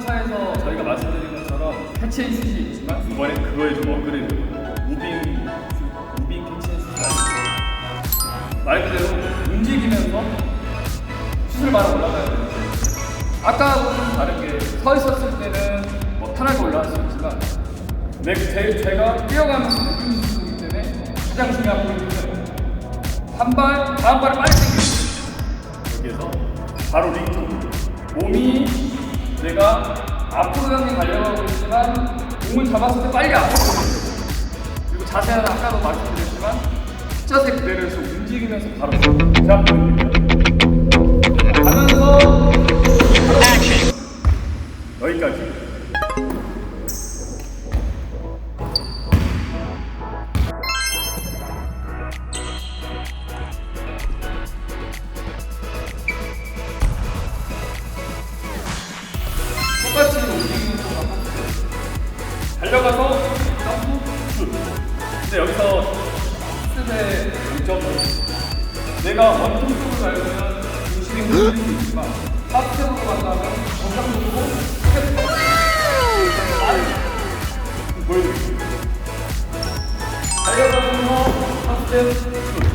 평상에서 저희가 말씀드린 것처럼 해체 이슛이 있지만 이번에 그거에 좀 업그레이드 무빙 무빙 해체 이슛 말 그대로 움직이면서 슛을만 올라가야 돼요. 아까하고 좀 다른 게 서 있었을 때는 뭐 편하게 올라갈 수 있지만 내, 제, 제가 뛰어가면서 느끼는 슛이기 때문에 가장 중요한 포인트는 한발 다음 발을 빨리 당겨요. 여기에서 바로 링 쪽으로 몸이 내가 앞으로 향해 달려가고 있지만 공을 잡았을 때 빨리 앞으로. 그리고 자세는 아까도 말씀드렸지만 자세 그대로 해서 움직이면서 바로 자 가면서 바로 여기까지 내려가서 점프 슛. 근데 여기서 슛의 장점은 내가 원통 슛을 밟으면 중심이 흔들릴 수 있지만 하프으로 간다면 정상적으로 스텝 아! 보여드릴게요. 달려가면서 하프텝 슛.